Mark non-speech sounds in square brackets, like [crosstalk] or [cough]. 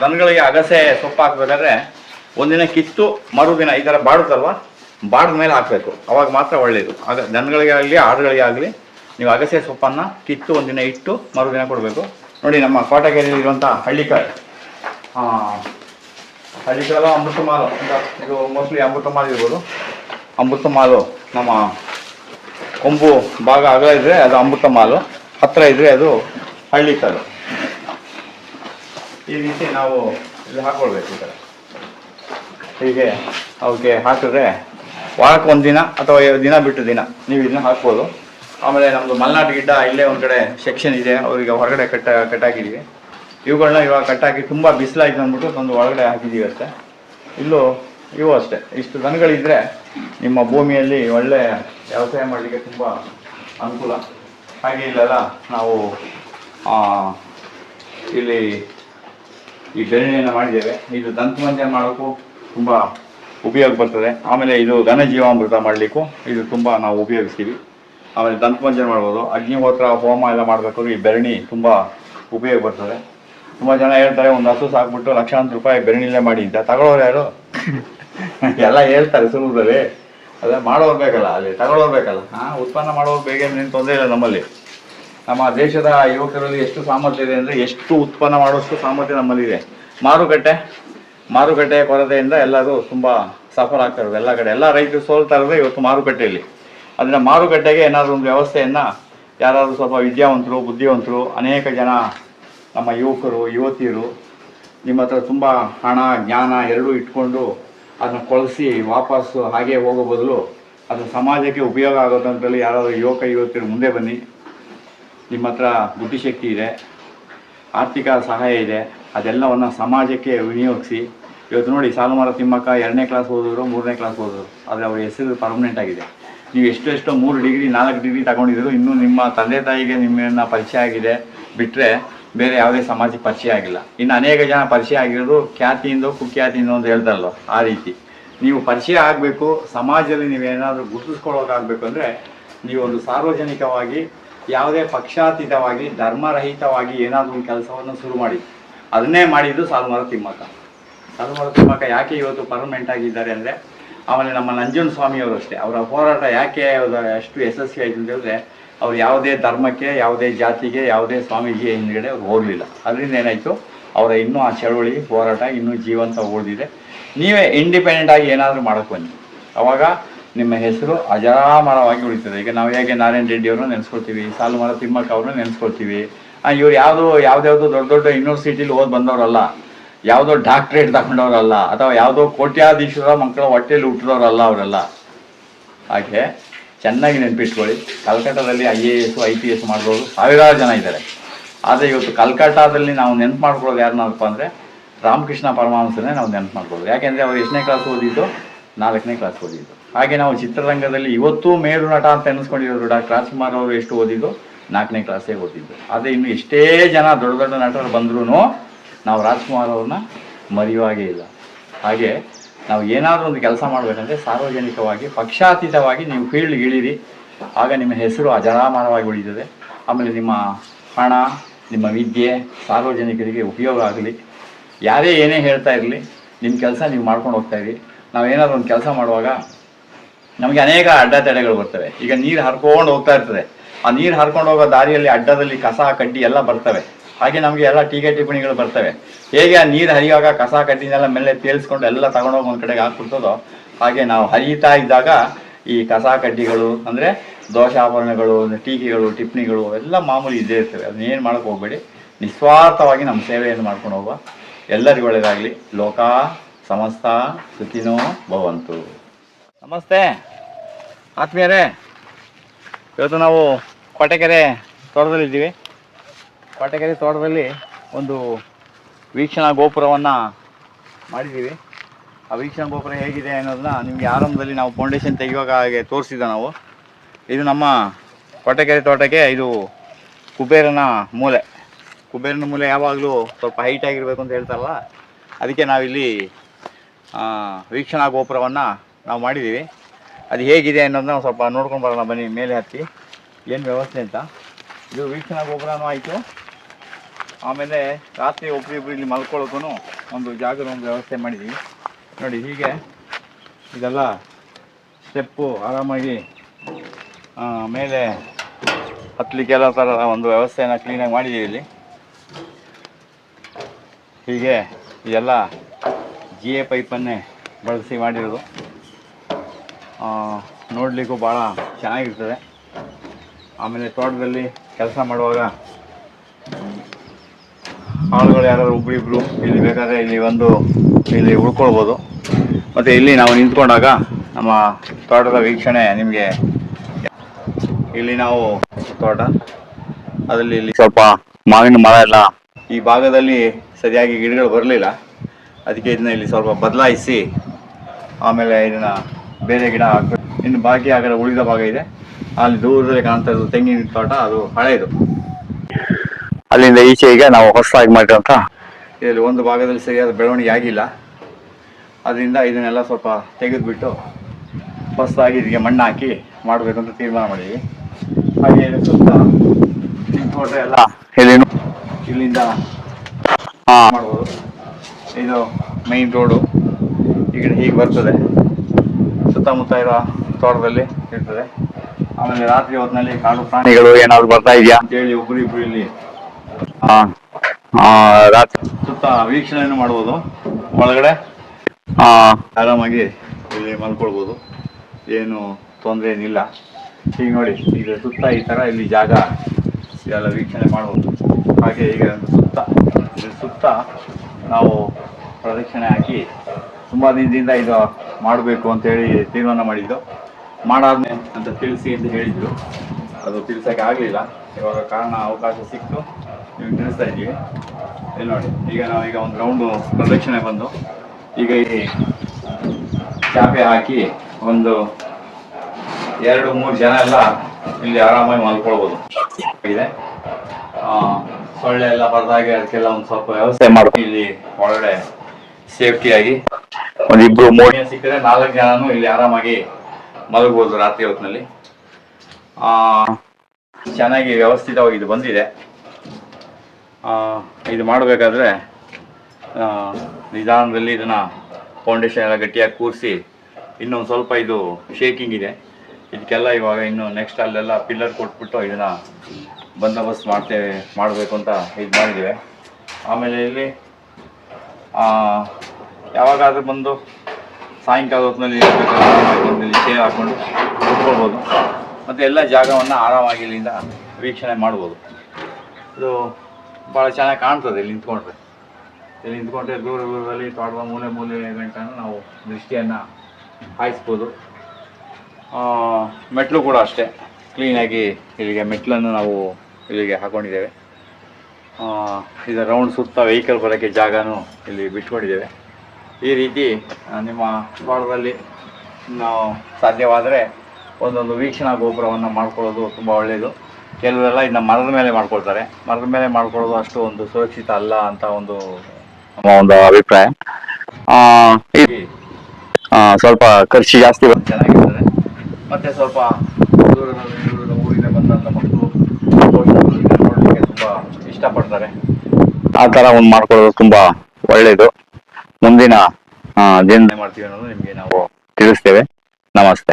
ದನಗಳಿಗೆ ಅಗಸೆ ಸೊಪ್ಪು ಹಾಕ್ಬೇಕಾದ್ರೆ ಒಂದಿನ ಕಿತ್ತು, ಮರುದಿನ ಈ ಥರ ಬಾಡುತ್ತಲ್ವ? ಬಾಡಿದ ಮೇಲೆ ಹಾಕಬೇಕು. ಅವಾಗ ಮಾತ್ರ ಒಳ್ಳೆಯದು ಆಗ ದನಗಳಿಗೆ ಆಗಲಿ, ಆಡುಗಳಿಗೆ ಆಗಲಿ, ನೀವು ಅಗಸೆ ಸೊಪ್ಪನ್ನು ಕಿತ್ತು ಒಂದಿನ ಇಟ್ಟು ಮರುದಿನ ಕೊಡಬೇಕು. ನೋಡಿ ನಮ್ಮ ಕೋಟಗೆರೆಯಲ್ಲಿ ಇರುವಂಥ ಹಳ್ಳಿಕಾಯಿ ಹಳ್ಳಿಕಾಳು ಅಮೃತ ಮಾಲು. ಇದು ಮೋಸ್ಟ್ಲಿ ಅಮೃತ ಮಾಲು ಇರ್ಬೋದು. ಅಮೃತ ಮಾಲು ನಮ್ಮ ಕೊಂಬು ಭಾಗ ಅಗಲ ಇದ್ರೆ ಅದು ಅಮೃತ ಮಾಲು. ಹತ್ತಿರ ಇದ್ರೆ ಅದು ಹಳ್ಳಿಕಾಳು. ಈ ರೀತಿ ನಾವು ಇಲ್ಲಿ ಹಾಕೊಳ್ಬೇಕು ಈ ಹೀಗೆ ಅವಕ್ಕೆ ಹಾಕಿದ್ರೆ ವಾರಕ್ಕೆ ಒಂದು ದಿನ ಅಥವಾ ದಿನ ಬಿಟ್ಟು ದಿನ ನೀವು ಇದನ್ನ ಹಾಕ್ಬೋದು. ಆಮೇಲೆ ನಮ್ಮದು ಮಲೆನಾಡು ಗಿಡ್ಡ ಇಲ್ಲೇ ಒಂದು ಕಡೆ ಸೆಕ್ಷನ್ ಇದೆ ಅವ್ರಿಗೆ ಹೊರಗಡೆ ಕಟ್ಟ ಕಟ್ಟಾಕಿದ್ದೀವಿ ಇವುಗಳನ್ನ ಇವಾಗ ಕಟ್ಟಾಕಿ ತುಂಬ ಬಿಸಿಲಾಯ್ತು ಅಂದ್ಬಿಟ್ಟು ತಂದು ಒಳಗಡೆ ಹಾಕಿದ್ದೀವಿ ಅಷ್ಟೇ. ಇಲ್ಲೂ ಇವು ಅಷ್ಟೇ. ಇಷ್ಟು ದನಗಳಿದ್ರೆ ನಿಮ್ಮ ಭೂಮಿಯಲ್ಲಿ ಒಳ್ಳೆ ವ್ಯವಸಾಯ ಮಾಡಲಿಕ್ಕೆ ತುಂಬ ಅನುಕೂಲ. ಹಾಗೆ ಇಲ್ಲೆಲ್ಲ ನಾವು ಇಲ್ಲಿ ಈ ಬೆರಣಿಯನ್ನು ಮಾಡಿದ್ದೇವೆ. ಇದು ದಂತಮಂಜನ ಮಾಡೋಕ್ಕೂ ತುಂಬ ಉಪಯೋಗ ಬರ್ತದೆ. ಆಮೇಲೆ ಇದು ಘನಜೀವಾಮೃತ ಮಾಡಲಿಕ್ಕೂ ಇದು ತುಂಬ ನಾವು ಉಪಯೋಗಿಸ್ತೀವಿ. ಆಮೇಲೆ ದಂತಮಂಜನ ಮಾಡ್ಬೋದು. ಅಗ್ನಿಹೋತ್ರ, ಹೋಮ ಎಲ್ಲ ಮಾಡಬೇಕಾದ್ರೂ ಈ ಬೆರಣಿ ತುಂಬ ಉಪಯೋಗ ಬರ್ತದೆ. ತುಂಬ ಜನ ಹೇಳ್ತಾರೆ, ಒಂದು ಹಸು ಸಾಕ್ಬಿಟ್ಟು ಲಕ್ಷಾಂತರ ರೂಪಾಯಿ ಬೆರಣಿಲೇ ಮಾಡಿ ಅಂತ. ತಗೊಳ್ಳೋರು ಯಾರು? [laughs] ಎಲ್ಲ ಹೇಳ್ತಾರೆ ಸುಲಭದಲ್ಲಿ ಅದೇ ಮಾಡೋರು ಬೇಕಲ್ಲ ಅಲ್ಲಿ, ತಗೊಳ್ಳೋರು ಬೇಕಲ್ಲ. ಹಾಂ, ಉತ್ಪನ್ನ ಮಾಡೋರು ಬೇಗ ತೊಂದರೆ ಇಲ್ಲ ನಮ್ಮಲ್ಲಿ. ನಮ್ಮ ದೇಶದ ಯುವಕರಲ್ಲಿ ಎಷ್ಟು ಸಾಮರ್ಥ್ಯ ಇದೆ ಅಂದರೆ ಎಷ್ಟು ಉತ್ಪನ್ನ ಮಾಡುವಷ್ಟು ಸಾಮರ್ಥ್ಯ ನಮ್ಮಲ್ಲಿದೆ. ಮಾರುಕಟ್ಟೆ ಮಾರುಕಟ್ಟೆ ಕೊರತೆಯಿಂದ ಎಲ್ಲರೂ ತುಂಬ ಸಫರ್ ಆಗ್ತಾರೆ ಎಲ್ಲ ಕಡೆ, ಎಲ್ಲ ರೈತರು ಸೋಲ್ತಾ ಇರೋದು ಇವತ್ತು ಮಾರುಕಟ್ಟೆಯಲ್ಲಿ. ಅದನ್ನು ಮಾರುಕಟ್ಟೆಗೆ ಏನಾದರೂ ಒಂದು ವ್ಯವಸ್ಥೆಯನ್ನು ಯಾರಾದರೂ ಸ್ವಲ್ಪ ವಿದ್ಯಾವಂತರು, ಬುದ್ಧಿವಂತರು, ಅನೇಕ ಜನ ನಮ್ಮ ಯುವಕರು, ಯುವತಿಯರು ನಿಮ್ಮ ಹತ್ರ ತುಂಬ ಹಣ, ಜ್ಞಾನ ಎರಡೂ ಇಟ್ಕೊಂಡು ಅದನ್ನ ಕೊಳಿಸಿ ವಾಪಸ್ಸು ಹಾಗೆ ಹೋಗೋ ಬದಲು ಅದು ಸಮಾಜಕ್ಕೆ ಉಪಯೋಗ ಆಗೋದಂತಲ್ಲಿ ಯಾರಾದರೂ ಯುವಕ, ಯುವತಿಯರು ಮುಂದೆ ಬನ್ನಿ. ನಿಮ್ಮ ಹತ್ರ ಬುದ್ಧಿಶಕ್ತಿ ಇದೆ, ಆರ್ಥಿಕ ಸಹಾಯ ಇದೆ, ಅದೆಲ್ಲವನ್ನು ಸಮಾಜಕ್ಕೆ ವಿನಿಯೋಗಿಸಿ. ಇವತ್ತು ನೋಡಿ, ಸಾಲುಮರ ತಿಮ್ಮಕ್ಕ ಎರಡನೇ ಕ್ಲಾಸ್ ಓದಿದ್ರು, ಮೂರನೇ ಕ್ಲಾಸ್ ಓದಿದ್ರು. ಆದರೆ ಅವ್ರ ಹೆಸರು ಪರ್ಮನೆಂಟ್ ಆಗಿದೆ. ನೀವು ಎಷ್ಟೆಷ್ಟೋ ಮೂರು ಡಿಗ್ರಿ ನಾಲ್ಕು ಡಿಗ್ರಿ ತಗೊಂಡಿದ್ರು, ಇನ್ನೂ ನಿಮ್ಮ ತಂದೆ ತಾಯಿಗೆ ನಿಮ್ಮನ್ನು ಪರಿಚಯ ಆಗಿದೆ. ಬಿಟ್ಟರೆ ಬೇರೆ ಯಾವುದೇ ಸಮಾಜಕ್ಕೆ ಪರಿಚಯ ಆಗಿಲ್ಲ. ಇನ್ನು ಅನೇಕ ಜನ ಪರಿಚಯ ಆಗಿರೋದು ಖ್ಯಾತಿಯಿಂದ, ಕುಖ್ಯಾತಿಯಿಂದ ಅಂತ ಹೇಳ್ತಾರಲ್ಲ ಆ ರೀತಿ. ನೀವು ಪರಿಚಯ ಆಗಬೇಕು, ಸಮಾಜದಲ್ಲಿ ನೀವೇನಾದರೂ ಗುರುತಿಸ್ಕೊಳ್ಳೋಕ್ಕಾಗಬೇಕು ಅಂದರೆ ನೀವು ಒಂದು ಸಾರ್ವಜನಿಕವಾಗಿ ಯಾವುದೇ ಪಕ್ಷಾತೀತವಾಗಿ, ಧರ್ಮರಹಿತವಾಗಿ ಏನಾದರೂ ಒಂದು ಕೆಲಸವನ್ನು ಶುರು ಮಾಡಿ. ಅದನ್ನೇ ಮಾಡಿದ್ದು ಸಾಲುಮರ ತಿಮ್ಮಕ್ಕ. ಸಾಲುಮರ ತಿಮ್ಮಕ್ಕ ಯಾಕೆ ಇವತ್ತು ಪರ್ಮನೆಂಟ್ ಆಗಿದ್ದಾರೆ ಅಂದರೆ, ಆಮೇಲೆ ನಮ್ಮ ನಂಜುನ್ ಸ್ವಾಮಿಯವರು ಅಷ್ಟೇ. ಅವರ ಹೋರಾಟ ಯಾಕೆ ಅಷ್ಟು ಯಶಸ್ವಿ ಆಯಿತು ಅಂತ ಹೇಳಿದ್ರೆ, ಅವ್ರು ಯಾವುದೇ ಧರ್ಮಕ್ಕೆ, ಯಾವುದೇ ಜಾತಿಗೆ, ಯಾವುದೇ ಸ್ವಾಮೀಜಿ ಹಿಂದ್ಗಡೆ ಅವ್ರು ಹೋಗಲಿಲ್ಲ. ಅದರಿಂದ ಏನಾಯಿತು? ಅವರ ಇನ್ನೂ ಆ ಚಳವಳಿ, ಹೋರಾಟ ಇನ್ನೂ ಜೀವಂತ ಉಳಿದಿದೆ. ನೀವೇ ಇಂಡಿಪೆಂಡೆಂಟ್ ಆಗಿ ಏನಾದರೂ ಮಾಡೋಕ್ಕೆ ಬನ್ನಿ. ಅವಾಗ ನಿಮ್ಮ ಹೆಸರು ಅಜರಾಮರವಾಗಿ ಉಳಿತದೆ. ಈಗ ನಾವು ಹೇಗೆ ನಾರಾಯಣ ರೆಡ್ಡಿ ಅವ್ರನ್ನ ನೆನೆಸ್ಕೊಳ್ತೀವಿ, ಸಾಲುಮರ ತಿಮ್ಮಕ್ಕ ಅವ್ರನ್ನ ನೆನೆಸ್ಕೊಳ್ತೀವಿ. ಇವ್ರು ಯಾವುದು, ಯಾವುದ್ಯಾವುದೋ ದೊಡ್ಡ ದೊಡ್ಡ ಯೂನಿವರ್ಸಿಟಿಲಿ ಓದಿ ಬಂದವರಲ್ಲ, ಯಾವುದೋ ಡಾಕ್ಟ್ರೇಟ್ ತಗೊಂಡವರಲ್ಲ, ಅಥವಾ ಯಾವುದೋ ಕೋಟ್ಯಾಧೀಶರ ಮಕ್ಕಳ ಹೊಟ್ಟೆಯಲ್ಲಿ ಹುಟ್ಟಿದವರಲ್ಲ ಅವರೆಲ್ಲ. ಹಾಗೆ ಚೆನ್ನಾಗಿ ನೆನಪಿಟ್ಕೊಳ್ಳಿ. ಕಲ್ಕಟ್ಟಾದಲ್ಲಿ I A S I P S ಮಾಡಿರೋರು ಸಾವಿರಾರು ಜನ ಇದ್ದಾರೆ. ಆದರೆ ಇವತ್ತು ಕಲ್ಕಟ್ಟಾದಲ್ಲಿ ನಾವು ನೆನ್ಪು ಮಾಡ್ಕೊಳ್ಳೋದು ಯಾರನ್ನಪ್ಪ ಅಂದರೆ ರಾಮಕೃಷ್ಣ ಪರಮಹಂಸನೇ ನಾವು ನೆನ್ಪು ಮಾಡ್ಕೊಳ್ಳೋದು. ಯಾಕೆಂದರೆ ಅವ್ರು ಎಷ್ಟನೇ ಕ್ಲಾಸ್ ಓದಿದ್ದು ನಾಲ್ಕನೇ ಕ್ಲಾಸ್ ಓದಿದ್ದು. ಹಾಗೆ ನಾವು ಚಿತ್ರರಂಗದಲ್ಲಿ ಇವತ್ತು ಮೇರು ನಟ ಅಂತ ಎನಿಸ್ಕೊಂಡಿರೋರು ಡಾಕ್ಟರ್ ರಾಜ್ಕುಮಾರ್ ಅವರು ಎಷ್ಟು ಓದಿದ್ದು? ನಾಲ್ಕನೇ ಕ್ಲಾಸೇ ಓದಿದ್ದು. ಅದೇ ಇನ್ನು ಎಷ್ಟೇ ಜನ ದೊಡ್ಡ ದೊಡ್ಡ ನಟರು ಬಂದ್ರೂ ನಾವು ರಾಜ್ಕುಮಾರ್ ಅವ್ರನ್ನ ಮರೆಯುವಾಗೇ ಇಲ್ಲ. ಹಾಗೆ ನಾವು ಏನಾದರೂ ಒಂದು ಕೆಲಸ ಮಾಡಬೇಕಂದ್ರೆ ಸಾರ್ವಜನಿಕವಾಗಿ, ಪಕ್ಷಾತೀತವಾಗಿ ನೀವು ಫೀಲ್ಡ್ಗೆ ಇಳಿರಿ ಆಗ ನಿಮ್ಮ ಹೆಸರು ಅಜರಾಮರವಾಗಿ ಉಳಿತದೆ. ಆಮೇಲೆ ನಿಮ್ಮ ಹಣ, ನಿಮ್ಮ ವಿದ್ಯೆ ಸಾರ್ವಜನಿಕರಿಗೆ ಉಪಯೋಗ ಆಗಲಿ. ಯಾರೇ ಏನೇ ಹೇಳ್ತಾ ಇರಲಿ, ನಿಮ್ಮ ಕೆಲಸ ನೀವು ಮಾಡ್ಕೊಂಡು ಹೋಗ್ತಾ ಇರಿ. ನಾವೇನಾದ್ರು ಒಂದು ಕೆಲಸ ಮಾಡುವಾಗ ನಮಗೆ ಅನೇಕ ಅಡ್ಡತಡೆಗಳು ಬರ್ತವೆ. ಈಗ ನೀರು ಹರ್ಕೊಂಡು ಹೋಗ್ತಾ ಇರ್ತದೆ. ಆ ನೀರು ಹರ್ಕೊಂಡು ಹೋಗೋ ದಾರಿಯಲ್ಲಿ, ಅಡ್ಡದಲ್ಲಿ ಕಸ, ಕಡ್ಡಿ ಎಲ್ಲ ಬರ್ತವೆ. ಹಾಗೆ ನಮಗೆ ಎಲ್ಲ ಟೀಕೆ ಟಿಪ್ಪಣಿಗಳು ಬರ್ತವೆ. ಹೇಗೆ ಆ ನೀರು ಹರಿಯುವಾಗ ಕಸ, ಕಡ್ಡಿನೆಲ್ಲ ಮೇಲೆ ತೇಲ್ಸ್ಕೊಂಡು ಎಲ್ಲ ತಗೊಂಡೋಗಿ ಒಂದು ಕಡೆಗೆ ಹಾಕ್ಬಿಡ್ತದೋ, ಹಾಗೆ ನಾವು ಹರಿತಾ ಇದ್ದಾಗ ಈ ಕಸ, ಕಡ್ಡಿಗಳು, ಅಂದರೆ ದೋಷಾಭರಣಗಳು ಟೀಕೆಗಳು, ಟಿಪ್ಪಣಿಗಳು ಎಲ್ಲ ಮಾಮೂಲಿ ಇದ್ದೇ ಇರ್ತವೆ. ಅದನ್ನೇನು ಮಾಡೋಕೆ ಹೋಗಬೇಡಿ. ನಿಸ್ವಾರ್ಥವಾಗಿ ನಮ್ಮ ಸೇವೆಯನ್ನು ಮಾಡ್ಕೊಂಡು ಹೋಗುವ. ಎಲ್ಲರಿಗೂ ಒಳ್ಳೆಯದಾಗಲಿ ಲೋಕ ಸಮಸ್ತ ಸುಖಿನೋ ಭವಂತು. ನಮಸ್ತೆ. ಆತ್ಮೀಯರೇ, ಇವತ್ತು ನಾವು ಕೋಟೆಕೆರೆ ತೋಟದಲ್ಲಿದ್ದೀವಿ. ಕೋಟೆಕೆರೆ ತೋಟದಲ್ಲಿ ಒಂದು ವೀಕ್ಷಣಾ ಗೋಪುರವನ್ನು ಮಾಡಿದ್ದೀವಿ. ಆ ವೀಕ್ಷಣಾ ಗೋಪುರ ಹೇಗಿದೆ ಅನ್ನೋದನ್ನ ನಿಮಗೆ ಆರಂಭದಲ್ಲಿ ನಾವು ಫೌಂಡೇಶನ್ ತೆಗೆಯುವಾಗ ಹಾಗೆ ತೋರಿಸಿದ್ದ ನಾವು. ಇದು ನಮ್ಮ ಕೋಟೆಕೆರೆ ತೋಟಕ್ಕೆ ಇದು ಕುಬೇರನ ಮೂಲೆ. ಕುಬೇರನ ಮೂಲೆ ಯಾವಾಗಲೂ ಸ್ವಲ್ಪ ಹೈಟ್ ಆಗಿರಬೇಕು ಅಂತ ಹೇಳ್ತಾರಲ್ಲ, ಅದಕ್ಕೆ ನಾವಿಲ್ಲಿ ವೀಕ್ಷಣಾ ಗೋಪುರವನ್ನು ನಾವು ಮಾಡಿದ್ದೀವಿ ಅದು ಹೇಗಿದೆ ಅನ್ನೋದನ್ನ ಸ್ವಲ್ಪ ನೋಡ್ಕೊಂಡು ಬರೋಣ, ಬನ್ನಿ, ಮೇಲೆ ಹತ್ತಿ. ಏನು ವ್ಯವಸ್ಥೆ ಅಂತ. ಇದು ವೀಕ್ಷಣಾ ಗೋಪುರನೂ ಆಯಿತು. ಆಮೇಲೆ ರಾತ್ರಿ ಒಬ್ರಿಬ್ರು ಇಲ್ಲಿ ಮಲ್ಕೊಳ್ಳೋಕ್ಕೂ ಒಂದು ಜಾಗದ ಒಂದು ವ್ಯವಸ್ಥೆ ಮಾಡಿದ್ದೀವಿ ನೋಡಿ, ಹೀಗೆ ಇದೆಲ್ಲ ಸ್ಟೆಪ್ಪು ಆರಾಮಾಗಿ ಮೇಲೆ ಹತ್ತಲಿಕ್ಕೆಲ್ಲ ಥರದ ಒಂದು ವ್ಯವಸ್ಥೆಯನ್ನು ಕ್ಲೀನಾಗಿ ಮಾಡಿದ್ದೀವಿ ಇಲ್ಲಿ. ಹೀಗೆ ಇದೆಲ್ಲ ಜಿ ಎ ಪೈಪನ್ನೇ ಬಳಸಿ ಮಾಡಿರೋದು. ನೋಡಲಿಕ್ಕೂ ಭಾಳ ಚೆನ್ನಾಗಿರ್ತದೆ. ಆಮೇಲೆ ತೋಟದಲ್ಲಿ ಕೆಲಸ ಮಾಡುವಾಗ ಆಳುಗಳು ಯಾರಾದ್ರು ಒಬ್ಬರಿಬ್ರು ಇಲ್ಲಿ ಬೇಕಾದ್ರೆ ಇಲ್ಲಿ ಒಂದು ಇಲ್ಲಿ ಉಳ್ಕೊಳ್ಬೋದು. ಮತ್ತು ಇಲ್ಲಿ ನಾವು ನಿಂತ್ಕೊಂಡಾಗ ನಮ್ಮ ತೋಟದ ವೀಕ್ಷಣೆ ನಿಮಗೆ ಇಲ್ಲಿ ನಾವು ತೋಟ. ಅದರಲ್ಲಿ ಇಲ್ಲಿ ಸ್ವಲ್ಪ ಮಾವಿನ ಮರ ಎಲ್ಲ ಈ ಭಾಗದಲ್ಲಿ ಸರಿಯಾಗಿ ಗಿಡಗಳು ಬರಲಿಲ್ಲ. ಅದಕ್ಕೆ ಇದನ್ನ ಇಲ್ಲಿ ಸ್ವಲ್ಪ ಬದಲಾಯಿಸಿ ಆಮೇಲೆ ಇದನ್ನ ಬೇರೆ ಗಿಡ ಹಾಕ್ಬೇಕು ಇನ್ನು ಬಾಕಿ ಆಗಲ್ಲ ಉಳಿದ ಭಾಗ ಇದೆ. ಅಲ್ಲಿ ದೂರದಲ್ಲಿ ಕಾಣ್ತಾ ಇರೋದು ತೆಂಗಿನ ತೋಟ ಅದು ಹಳೆಯದು ಅಲ್ಲಿಂದ ಈಚೆ ಈಗ ನಾವು ಹೊಸದಾಗಿ ಮಾಡಿರೋಂಥ ಇದರಲ್ಲಿ ಒಂದು ಭಾಗದಲ್ಲಿ ಸರಿಯಾದ ಬೆಳವಣಿಗೆ ಆಗಿಲ್ಲ. ಅದರಿಂದ ಇದನ್ನೆಲ್ಲ ಸ್ವಲ್ಪ ತೆಗೆದುಬಿಟ್ಟು ಹೊಸದಾಗಿ ಇದಕ್ಕೆ ಮಣ್ಣು ಹಾಕಿ ಮಾಡಬೇಕಂತ ತೀರ್ಮಾನ ಮಾಡಿದ್ವಿ. ಹಾಗೆ ಸುತ್ತ ನಿಂತ್ಕೊಂಡ್ರೆ ಎಲ್ಲ ಇಲ್ಲಿಂದ ಮಾಡ್ಬೋದು. ಇದು ಮೈನ್ ರೋಡು ಈಗ ಹೀಗೆ ಬರ್ತದೆ. ಸುತ್ತಮುತ್ತ ಇರೋ ತೋಟದಲ್ಲಿ ಇರ್ತದೆ. ಆಮೇಲೆ ರಾತ್ರಿ ಹೊತ್ತಿನಲ್ಲಿ ಕಾಡು ಪ್ರಾಣಿಗಳು ಏನಾದ್ರು ಬರ್ತಾ ಇದೆಯಾ? ಅಂತೇಳಿ ಹೇಳಿ ಇಲ್ಲಿ ರಾತ್ರಿ ಸುತ್ತ ವೀಕ್ಷಣೆಯನ್ನು ಮಾಡ್ಬೋದು. ಒಳಗಡೆ ಆರಾಮಾಗಿ ಇಲ್ಲಿ ಮಲ್ಕೊಳ್ಬೋದು. ಏನು ತೊಂದರೆ ಏನಿಲ್ಲ. ಈಗ ನೋಡಿ ಈಗ ಸುತ್ತ ಈ ಥರ ಇಲ್ಲಿ ಜಾಗ ಇದೆಲ್ಲ ವೀಕ್ಷಣೆ ಮಾಡ್ಬೋದು. ಹಾಗೆ ಈಗ ಸುತ್ತ ಇದ್ರ ಸುತ್ತ ನಾವು ಪ್ರದಕ್ಷಿಣೆ ಹಾಕಿ ತುಂಬ ದಿನದಿಂದ ಇದು ಮಾಡಬೇಕು ಅಂತ ಹೇಳಿ ತೀರ್ಮಾನ ಮಾಡಿದ್ದು. ಮಾಡಾದ್ಮೇಲೆ ಅಂತ ತಿಳಿಸಿ ಅಂತ ಹೇಳಿದ್ರು. ಅದು ತಿಳಿಸೋಕೆ ಆಗಲಿಲ್ಲ. ಇವಾಗ ಕಾರಣ ಅವಕಾಶ ಸಿಕ್ತು. ನೀವು ತಿಳಿಸ್ತಾ ಇದ್ದೀವಿ. ಇಲ್ಲಿ ನೋಡಿ, ಈಗ ನಾವು ಈಗ ಒಂದು ರೌಂಡು ಪ್ರದಕ್ಷಿಣೆ ಬಂದು ಈಗ ಈ ಚಾಪೆ ಹಾಕಿ ಒಂದು ಎರಡು, ಮೂರು ಜನ ಎಲ್ಲ ಇಲ್ಲಿ ಆರಾಮಾಗಿ ಮಲ್ಕೊಳ್ಬೋದು. ಇದೆ ಸೊಳ್ಳೆ ಎಲ್ಲ ಬರ್ದಾಗೆ ಅದಕ್ಕೆಲ್ಲ ಒಂದು ಸ್ವಲ್ಪ ವ್ಯವಸ್ಥೆ ಮಾಡಿ. ಇಲ್ಲಿ ಒಳಗಡೆ ಸೇಫ್ಟಿಯಾಗಿ ಮೂರು ಜನ ಸಿಕ್ಕಿದ್ರೆ ನಾಲ್ಕು ಜನನು ಇಲ್ಲಿ ಆರಾಮಾಗಿ ಮಲಗಬಹುದು ರಾತ್ರಿ ಹೊತ್ತಿನಲ್ಲಿ ಆ, ಚೆನ್ನಾಗಿ ವ್ಯವಸ್ಥಿತವಾಗಿ ಇದು ಬಂದಿದೆ. ಆ, ಇದು ಮಾಡಬೇಕಾದ್ರೆ ನಿಧಾನದಲ್ಲಿ ಇದನ್ನ ಫೌಂಡೇಶನ್ ಎಲ್ಲ ಗಟ್ಟಿಯಾಗಿ ಕೂರಿಸಿ ಇನ್ನೊಂದು ಸ್ವಲ್ಪ ಇದು ಶೇಕಿಂಗ್ ಇದೆ. ಇದಕ್ಕೆಲ್ಲ ಇವಾಗ ಇನ್ನು ನೆಕ್ಸ್ಟ್ ಅಲ್ಲೆಲ್ಲ ಪಿಲ್ಲರ್ ಕೊಟ್ಬಿಟ್ಟು ಇದನ್ನ ಬಂದೋಬಸ್ತ್ ಮಾಡ್ತೇವೆ ಮಾಡಬೇಕು ಅಂತ ಇದು ಮಾಡಿದ್ದೇವೆ. ಆಮೇಲೆ ಇಲ್ಲಿ ಯಾವಾಗಾದ್ರೂ ಬಂದು ಸಾಯಂಕಾಲ ಹೊತ್ತಿನಲ್ಲಿ ಇಲ್ಲಿ ಚೇರ್ ಹಾಕ್ಕೊಂಡು ಕೂತ್ಕೊಳ್ಬೋದು. ಮತ್ತು ಎಲ್ಲ ಜಾಗವನ್ನು ಆರಾಮಾಗಿ ಇಲ್ಲಿಂದ ವೀಕ್ಷಣೆ ಮಾಡ್ಬೋದು. ಇದು ಭಾಳ ಚೆನ್ನಾಗಿ ಕಾಣ್ತದೆ ಇಲ್ಲಿ ನಿಂತ್ಕೊಂಡ್ರೆ. ಇಲ್ಲಿ ನಿಂತ್ಕೊಂಡ್ರೆ ದೂರ ದೂರದಲ್ಲಿ ತೋಟದ ಮೂಲೆ ಮೂಲೆ ಗಂಟನ್ನು ನಾವು ದೃಷ್ಟಿಯನ್ನು ಹಾಯಿಸ್ಬೋದು. ಮೆಟ್ಲು ಕೂಡ ಅಷ್ಟೇ. ಕ್ಲೀನಾಗಿ ಇಲ್ಲಿಗೆ ಮೆಟ್ಲನ್ನು ನಾವು ಇಲ್ಲಿಗೆ ಹಾಕೊಂಡಿದ್ದೇವೆ. ಆ, ಇದರ ರೌಂಡ್ ಸುತ್ತ ವೆಹಿಕಲ್ ಬರೋಕ್ಕೆ ಜಾಗನೂ ಇಲ್ಲಿ ಬಿಟ್ಕೊಂಡಿದ್ದೇವೆ. ಈ ರೀತಿ ನಿಮ್ಮ ತೋಟದಲ್ಲಿ ನಾವು ಸಾಧ್ಯವಾದರೆ ಒಂದೊಂದು ವೀಕ್ಷಣಾ ಗೋಪುರವನ್ನು ಮಾಡ್ಕೊಳ್ಳೋದು ತುಂಬ ಒಳ್ಳೆಯದು ಕೆಲವರೆಲ್ಲ ಇದನ್ನ ಮರದ ಮೇಲೆ ಮಾಡ್ಕೊಳ್ತಾರೆ. ಮರದ ಮೇಲೆ ಮಾಡ್ಕೊಳ್ಳೋದು ಅಷ್ಟು ಒಂದು ಸುರಕ್ಷಿತ ಅಲ್ಲ ಅಂತ ಒಂದು ನಮ್ಮ ಒಂದು ಅಭಿಪ್ರಾಯ. ಸ್ವಲ್ಪ ಖರ್ಚು ಜಾಸ್ತಿ ಚೆನ್ನಾಗಿರ್ತದೆ. ಮತ್ತೆ ಸ್ವಲ್ಪ ದೂರದಲ್ಲಿ ದೂರದ ಊರಿಂದ ಬಂದಂಥ ಮಕ್ಕಳು ನೋಡಲಿಕ್ಕೆ ತುಂಬ ಇಷ್ಟಪಡ್ತಾರೆ? ಆ ತರ ಒಂದು ಮಾಡ್ಕೊಳ್ಳೋದು ತುಂಬಾ ಒಳ್ಳೇದು. ಮುಂದಿನ ದಿನ ಮಾಡ್ತೀವಿ ಅನ್ನೋದು ನಿಮಗೆ ನಾವು ತಿಳಿಸ್ತೇವೆ. ನಮಸ್ತೆ.